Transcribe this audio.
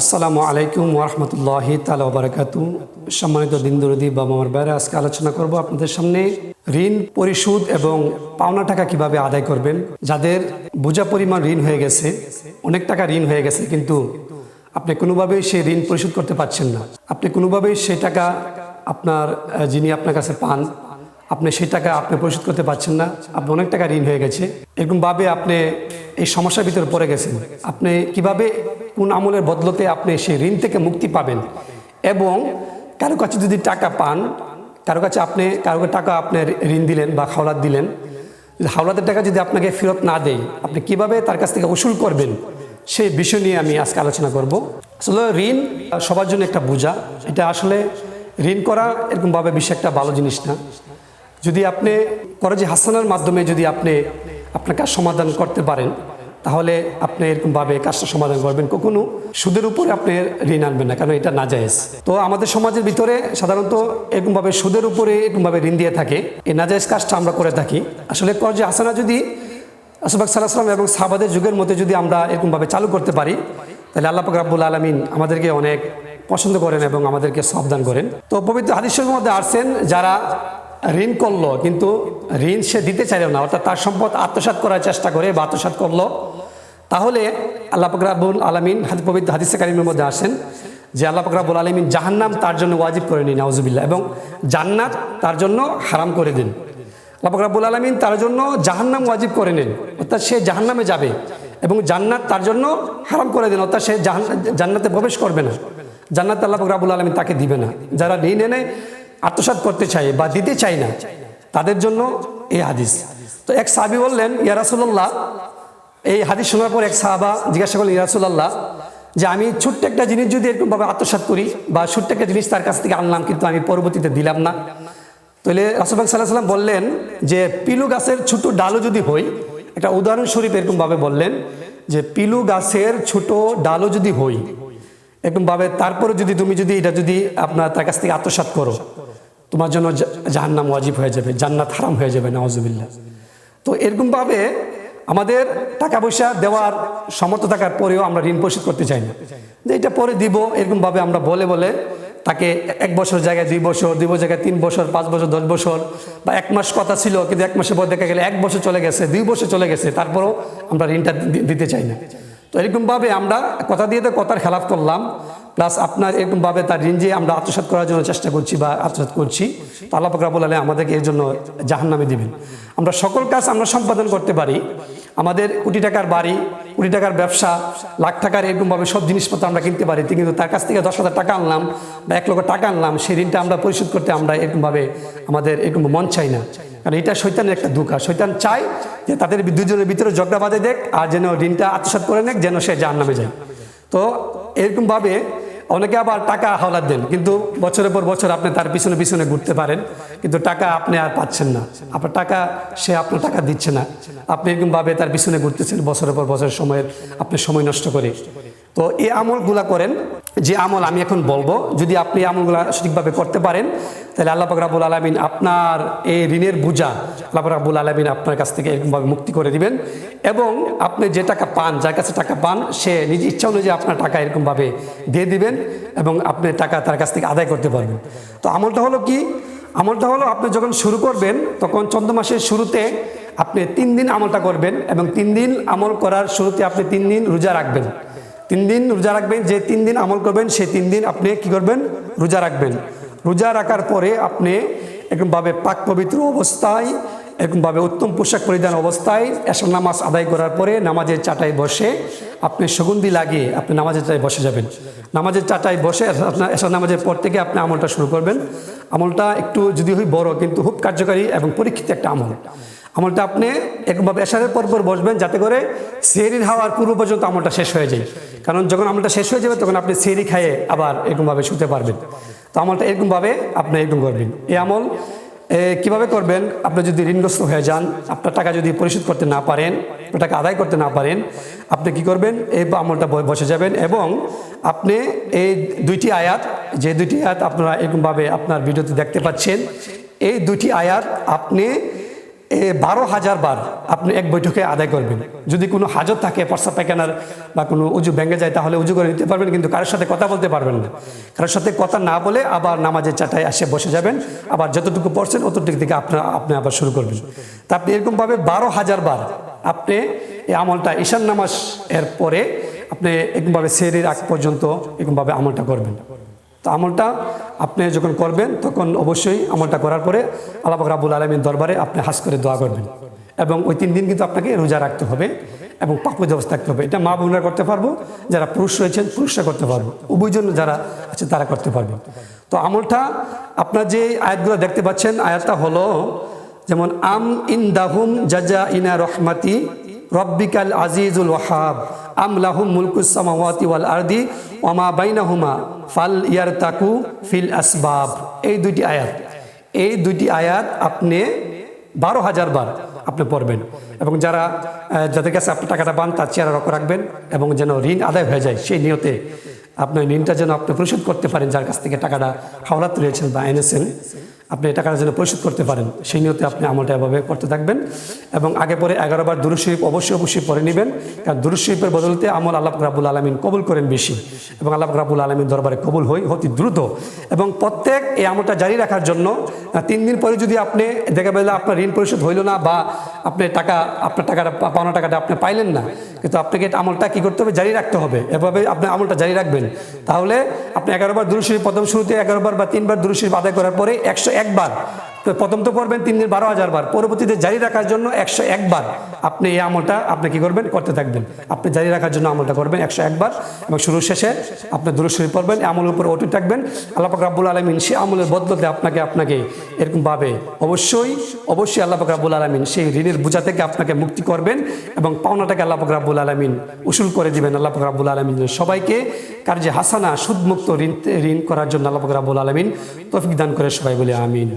আসসালামু আলাইকুম ওরহমতুল্লাহ তালা বারাকাতু সম্মানিত দিনদরদি বা মামার বাইরে আজকে আলোচনা করব আপনাদের সামনে ঋণ পরিশোধ এবং পাওনা টাকা কীভাবে আদায় করবেন। যাদের বোঝা পরিমাণ ঋণ হয়ে গেছে, অনেক টাকা ঋণ হয়ে গেছে, কিন্তু আপনি কোনোভাবেই সেই ঋণ পরিশোধ করতে পারছেন না। আপনি কোনোভাবেই সেই টাকা আপনার যিনি আপনার কাছে পান, আপনি সেই টাকা আপনি পরিশোধ করতে পারছেন না। আপনি অনেক টাকা ঋণ হয়ে গেছে। এরকমভাবে আপনি এই সমস্যার ভিতরে পড়ে গেছেন। আপনি কীভাবে কোন আমলের বদলতে আপনি সেই ঋণ থেকে মুক্তি পাবেন। এবং কারও কাছে যদি টাকা পান, কারও কাছে আপনি, কারও টাকা আপনি ঋণ দিলেন বা খাওলাত দিলেন, হাওলাতের টাকা যদি আপনাকে ফেরত না দেয়, আপনি কীভাবে তার কাছ থেকে উসুল করবেন? সেই বিষয় নিয়ে আমি আজকে আলোচনা করব। আসলে ঋণ সবার জন্য একটা বোঝা। এটা আসলে ঋণ করা এরকমভাবে বেশি একটা ভালো জিনিস না। যদি আপনি করজি হাসানার মাধ্যমে যদি আপনি আপনার কাজ সমাধান করতে পারেন তাহলে আপনি এরকমভাবে কাজটা সমাধান করবেন। কখনো সুদের উপরে আপনি ঋণ আনবেন না, কারণ এটা না জায়েজ তো আমাদের সমাজের ভিতরে সাধারণত এরকমভাবে সুদের উপরে এরকমভাবে ঋণ দিয়ে থাকে। এই নাজায়েজ কাজটা আমরা করে থাকি। আসলে করজি আসানা যদি আসবাক সাল্লাহাম এবং সাহাবাদের যুগের মধ্যে যদি আমরা এরকমভাবে চালু করতে পারি, তাহলে আল্লাহ রাব্বুল আলমিন আমাদেরকে অনেক পছন্দ করেন এবং আমাদেরকে সাবধান করেন। তো পবিত্র হাদিসের মধ্যে আসছেন, যারা ঋণ করল কিন্তু ঋণ সে দিতে চাইল না, অর্থাৎ তার সম্পদ আত্মসাৎ করার চেষ্টা করে বা আত্মসাৎ করল তাহলে আল্লাহ পাকরাবুল আলমিন হাদি পবিত্র হাদিসে কারিমের মধ্যে আসেন যে আল্লাহ পাকরাবুল আলমিন জাহান্নাম তার জন্য ওয়াজিব করে নিন, নাউজুবিল্লাহ, এবং জান্নাত তার জন্য হারাম করে দিন। আল্লাহ পাকরাবুল আলমিন তার জন্য জাহান্নাম ওয়াজিব করে নেন, অর্থাৎ সে জাহান্নামে যাবে এবং জান্নাত তার জন্য হারাম করে দেন, অর্থাৎ সে জান্নাতে প্রবেশ করবে না। জান্নাত আল্লাহ পাকরাবুল আলমিন তাকে দিবে না। যারা ঋণ এনে আত্মসাৎ করতে চায় বা দিতে চায় না, তাদের জন্য এই হাদিস। তো এক সাবি বললেন, ইয়া রাসূলুল্লাহ এই হাদিস শোনার পর এক সাহাবা জিজ্ঞাসা করলেন রাসূলুল্লাহ, যে আমি ছোট্ট একটা জিনিস যদি এরকমভাবে আত্মসাৎ করি বা ছোট্ট একটা জিনিস তার কাছ থেকে আনলাম কিন্তু আমি পরবর্তীতে দিলাম না। তাহলে রাসুলবাগ সাল্লাহ সাল্লাম বললেন যে, পিলু গাছের ছোট ডালও যদি হই, একটা উদাহরণস্বরূপ এরকমভাবে বললেন যে, পিলু গাছের ছোট ডালও যদি হই এরকমভাবে তারপরে যদি তুমি যদি এটা যদি আপনার তার কাছ থেকে আত্মসাৎ করো, তোমার জন্য জাহান্নাম ওয়াজিব হয়ে যাবে, জান্নাত হারাম হয়ে যাবে নওয়াজুবিল্লাহ তো এরকমভাবে আমাদের টাকা পয়সা দেওয়ার সমর্থ থাকার পরেও আমরা ঋণ পরিশোধ করতে চাই না। যে এটা পরে দিব, এরকমভাবে আমরা বলে বলে তাকে এক বছর জায়গায় দুই বছর দুই বছর জায়গায় তিন বছর, পাঁচ বছর, দশ বছর বা এক মাস কথা ছিল, কিন্তু এক মাসের পর দেখা গেলে এক বছর চলে গেছে, দুই বছর চলে গেছে, তারপরও আমরা ঋণটা দিতে চাই না। তো এরকমভাবে আমরা কথা দিয়ে তো কথার খেলাফ করলাম প্লাস আপনার এরকমভাবে তার ঋণ যে আমরা আত্মসাৎ করার জন্য চেষ্টা করছি বা আত্মসাৎ করছি, তো আল্লাহ পাকরাবুল আলহ আমাদেরকে এর জন্য জাহান্নামে দিবেন। আমরা সকল কাজ আমরা সম্পাদন করতে পারি। আমাদের কোটি টাকার বাড়ি, কোটি টাকার ব্যবসা, লাখ টাকার এরকমভাবে সব জিনিসপত্র আমরা কিনতে পারি। কিন্তু তার কাছ থেকে দশ হাজার টাকা আনলাম বা এক লক্ষ টাকা আনলাম, সেই ঋণটা আমরা পরিশোধ করতে আমরা এরকমভাবে আমাদের এরকম মন চাই না। কারণ এটা শৈতানের একটা আর শৈতান চায় যে তাদের দুজনের ভিতরে ঝগড়া বাঁধে দেখ আর যেন ঋণটা আত্মসাৎ করে নেক, যেন সে যার নামে যায়। তো এরকমভাবে অনেকে আবার টাকা হাওলাত দেন, কিন্তু বছরের পর বছর আপনি তার পিছনে পিছনে ঘুরতে পারেন, কিন্তু টাকা আপনি আর পাচ্ছেন না। আপনার টাকা, সে আপনার টাকা দিচ্ছে না। আপনি এরকমভাবে তার পিছনে ঘুরতেছেন, বছরের পর বছর সময়ের আপনি সময় নষ্ট করে। তো এই আমলগুলা করেন, যে আমল আমি এখন বলব, যদি আপনি আমলগুলা সঠিকভাবে করতে পারেন, তাহলে আল্লাহ পাক রাবুল আলমিন আপনার এই ঋণের বোঝা আল্লাহ পাক রাবুল আলমিন আপনার কাছ থেকে এরকমভাবে মুক্তি করে দিবেন। এবং আপনি যে টাকা পান, যার কাছে টাকা পান, সে নিজ ইচ্ছা অনুযায়ী আপনার টাকা এরকমভাবে দিয়ে দিবেন এবং আপনি টাকা তার কাছ থেকে আদায় করতে পারবেন। তো আমলটা হলো কি? আমলটা হলো আপনি যখন শুরু করবেন, তখন চন্দ্র মাসের শুরুতে আপনি তিন দিন আমলটা করবেন এবং তিন দিন আমল করার শুরুতে আপনি তিন দিন রোজা রাখবেন। তিন দিন রোজা রাখবেন, যে তিন দিন আমল করবেন সেই তিন দিন আপনি কি করবেন? রোজা রাখবেন। রোজা রাখার পরে আপনি এরকমভাবে পাক পবিত্র অবস্থায়, এরকমভাবে উত্তম পোশাক পরিধান অবস্থায় এসব নামাজ আদায় করার পরে নামাজের চাটায় বসে আপনি সুগন্ধি লাগিয়ে আপনি নামাজের চাটায় বসে যাবেন। নামাজের চাটায় বসে এসব নামাজের পর থেকে আপনি আমলটা শুরু করবেন। আমলটা একটু যদি হয় বড়, কিন্তু খুব কার্যকারী এবং পরীক্ষিত একটা আমল। আমলটা আপনি একভাবে এসারের পর পর বসবেন যাতে করে সেরির হাওয়ার পূর্ব পর্যন্ত আমলটা শেষ হয়ে যায়। কারণ যখন আমলটা শেষ হয়ে যাবে তখন আপনি সেরি খাইয়ে আবার এরকমভাবে শুতে পারবেন। তো আমলটা এরকমভাবে আপনি এরকম করবেন। এই আমল কীভাবে করবেন? আপনি যদি ঋণগ্রস্ত হয়ে যান, আপনার টাকা যদি পরিশোধ করতে না পারেন টাকা আদায় করতে না পারেন, আপনি কি করবেন? এই আমলটা বসে যাবেন এবং আপনি এই দুইটি আয়াত, যে দুইটি আয়াত আপনারা এরকমভাবে আপনার ভিডিওতে দেখতে পাচ্ছেন, এই দুটি আয়াত আপনি বারো হাজার বার আপনি এক বৈঠকে আদায় করবেন। যদি কোনো হাজত থাকে পর্সা পায়খানার বা কোনো উজু ব্যাঙ্গে যায়, তাহলে উজু করে নিতে পারবেন, কিন্তু কারোর সাথে কথা বলতে পারবেন না। কারোর সাথে কথা না বলে আবার নামাজের চাটায় আসে বসে যাবেন, আবার যতটুকু পড়ছেন অতটুকু থেকে আপনার, আপনি আবার শুরু করবেন। তা আপনি এরকমভাবে বারো হাজার বার আপনি এই আমলটা ঈশান নামাজ এর পরে আপনি এরকমভাবে সেরির আগ পর্যন্ত এরকমভাবে আমলটা করবেন। তো আমলটা আপনি যখন করবেন, তখন অবশ্যই আমলটা করার পরে আল্লাহ রাবুল আলমীর দরবারে আপনি হাস করে দোয়া করবেন। এবং ওই তিন দিন কিন্তু আপনাকে রোজা রাখতে হবে এবং পাকুদ অবস্থা থাকতে হবে। এটা মা বোনরা করতে পারব, যারা পুরুষ রয়েছেন পুরুষরা করতে পারব। উভয়জন যারা আছে তারা করতে পারবে। তো আমলটা আপনার যে আয়াতগুলো দেখতে পাচ্ছেন, আয়াতটা হলো যেমন, আম ইন দাহুম জাজা ইনা রহমাতি রব্বিকাল আজিজুল ওয়াহাব। আম লাহুম মুলকুস সামাওয়াতি ওয়াল আরদি ওমা বাইনাহুমা ফাল ইয়ার তাকু ফিল আসবাব। এই দুইটি আয়াত। এই দুইটি আয়াত আপনি বারো হাজার বার আপনি পড়বেন। এবং যারা যাদের কাছে আপনি টাকাটা পান, তার চেয়ারা রক্ষ রাখবেন এবং যেন ঋণ আদায় হয়ে যায়, সেই নিয়তে আপনার ঋণটা যেন আপনি পরিশোধ করতে পারেন, যার কাছ থেকে টাকাটা হাওলাত রয়েছেন বা এনেছেন আপনি টাকাটা যেন পরিশোধ করতে পারেন, সেই নিয়তে আপনি আমলটা এভাবে করতে থাকবেন এবং আগে পরে এগারোবার বার দুরু শরীফ অবশ্যই অবশ্যই পরে নেবেন। কারণ দুরুশরীফের বদলতে আমল আল্লাহ রাবুল আলমিন কবুল করেন বেশি এবং আল্লাহ রাবুল আলমিন দরবারে কবুল হই, অতি দ্রুত। এবং প্রত্যেক এই আমলটা জারি রাখার জন্য তিন দিন পরে যদি আপনি দেখা পেলে আপনার ঋণ পরিশোধ হইল না বা আপনি টাকা, আপনার টাকাটা পাওনা টাকাটা আপনি পাইলেন না, কিন্তু আপনাকে আমলটা কী করতে হবে? জারি রাখতে হবে। এভাবে আপনি আমলটা জারি রাখবেন। তাহলে আপনি এগারোবার দুরুশরীফ প্রথম শুরুতে এগারোবার বা তিনবার দুরুশরীফ আদায় করার পরে একশো একবার প্রথম তো পড়বেন তিন দিন বারো হাজার বার। পরবর্তীতে জারি রাখার জন্য একশো একবার আপনি এই আমলটা আপনি কি করবেন? করতে থাকবেন। আপনি জারি রাখার জন্য আমলটা করবেন একশো একবার এবং শুরু শেষে আপনি দুরুশরীফ পড়বেন আমলের উপর অটুট থাকবেন। আল্লাহ পাক রাব্বুল আলমিন সে আমলের বদলতে আপনাকে আপনাকে এরকমভাবে অবশ্যই অবশ্যই আল্লাহ পাক রাব্বুল আলমিন সেই ঋণের বোঝা থেকে আপনাকে মুক্তি করবেন এবং পাওনাটাকে আল্লাহ পাক রাব্বুল আলমিন উসুল করে দিবেন। আল্লাহ পাক রাব্বুল আলমিন সবাইকে কার্যে হাসানা, সুদমুক্ত ঋণ ঋণ করার জন্য আল্লাহ পাক রাব্বুল আলমিন তৌফিক দান করে সবাই বলে আমিন।